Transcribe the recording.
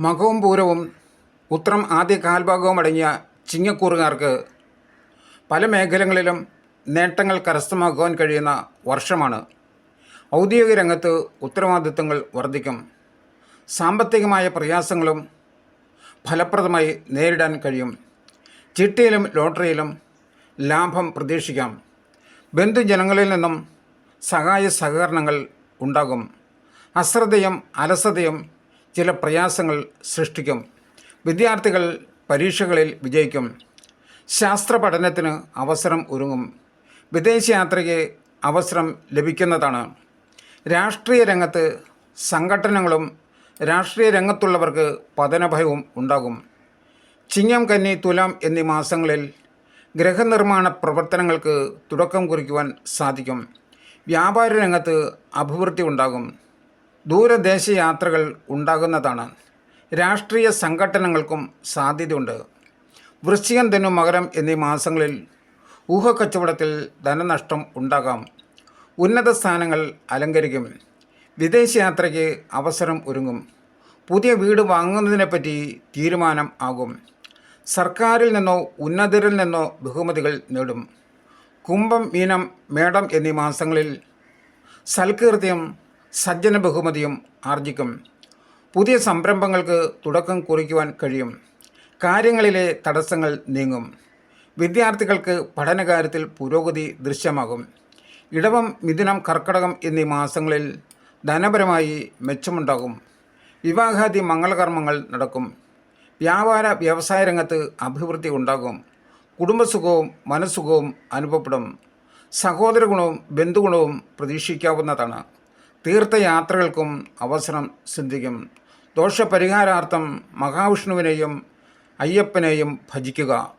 മകവും പൂരവും ഉത്രം ആദ്യ കാൽഭാഗവും അടങ്ങിയ ചിങ്ങക്കൂറുകാർക്ക് പല മേഖലകളിലും നേട്ടങ്ങൾ കരസ്ഥമാക്കുവാൻ കഴിയുന്ന വർഷമാണ്. ഔദ്യോഗിക രംഗത്ത് ഉത്തരവാദിത്തങ്ങൾ വർദ്ധിക്കും. സാമ്പത്തികമായ പ്രയാസങ്ങളും ഫലപ്രദമായി നേരിടാൻ കഴിയും. ചിട്ടിയിലും ലോട്ടറിയിലും ലാഭം പ്രതീക്ഷിക്കാം. ബന്ധുജനങ്ങളിൽ നിന്നും സഹായ സഹകരണങ്ങൾ ഉണ്ടാകും. അശ്രദ്ധയും അലസതയും ചില പ്രയാസങ്ങൾ സൃഷ്ടിക്കും. വിദ്യാർത്ഥികൾ പരീക്ഷകളിൽ വിജയിക്കും. ശാസ്ത്ര പഠനത്തിന് അവസരം ഒരുങ്ങും. വിദേശയാത്രയ്ക്ക് അവസരം ലഭിക്കുന്നതാണ്. രാഷ്ട്രീയ രംഗത്ത് സംഘടനകളും രാഷ്ട്രീയ രംഗത്തുള്ളവർക്ക് പതനഭയവും ഉണ്ടാകും. ചിങ്ങം കന്നി തുലാം എന്നീ മാസങ്ങളിൽ ഗ്രഹനിർമ്മാണ പ്രവർത്തനങ്ങൾക്ക് തുടക്കം കുറിക്കുവാൻ സാധിക്കും. വ്യാപാര രംഗത്ത് അഭിവൃദ്ധി ഉണ്ടാകും. ദൂരദേശ യാത്രകൾ ഉണ്ടാകുന്നതാണ്. രാഷ്ട്രീയ സംഘടനകൾക്കും സാധ്യതയുണ്ട്. വൃശ്ചികം ധനു മകരം എന്നീ മാസങ്ങളിൽ ഊഹക്കച്ചവടത്തിൽ ധനനഷ്ടം ഉണ്ടാകാം. ഉന്നത സ്ഥാനങ്ങൾ അലങ്കരിക്കും. വിദേശയാത്രയ്ക്ക് അവസരം ഒരുങ്ങും. പുതിയ വീട് വാങ്ങുന്നതിനെപ്പറ്റി തീരുമാനം ആകും. സർക്കാരിൽ നിന്നോ ഉന്നതരിൽ നിന്നോ ബഹുമതികൾ നേടും. കുംഭം മീനം മേടം എന്നീ മാസങ്ങളിൽ സൽകീർത്തിയും സജ്ജന ബഹുമതിയും ആർജിക്കും. പുതിയ സംരംഭങ്ങൾക്ക് തുടക്കം കുറിക്കുവാൻ കഴിയും. കാര്യങ്ങളിലെ തടസ്സങ്ങൾ നീങ്ങും. വിദ്യാർത്ഥികൾക്ക് പഠനകാര്യത്തിൽ പുരോഗതി ദൃശ്യമാകും. ഇടവം മിഥുനം കർക്കടകം എന്നീ മാസങ്ങളിൽ ധനപരമായി മെച്ചമുണ്ടാകും. വിവാഹാദി മംഗളകർമ്മങ്ങൾ നടക്കും. വ്യാപാര വ്യവസായ രംഗത്ത് അഭിവൃദ്ധി ഉണ്ടാകും. കുടുംബസുഖവും മനസ്സുഖവും അനുഭവപ്പെടും. സഹോദര ഗുണവും ബന്ധുഗുണവും പ്രതീക്ഷിക്കാവുന്നതാണ്. തീർത്ഥയാത്രകൾക്കും അവസരം സിദ്ധിക്കും. ദോഷപരിഹാരാർത്ഥം മഹാവിഷ്ണുവിനെയും അയ്യപ്പനെയും ഭജിക്കുക.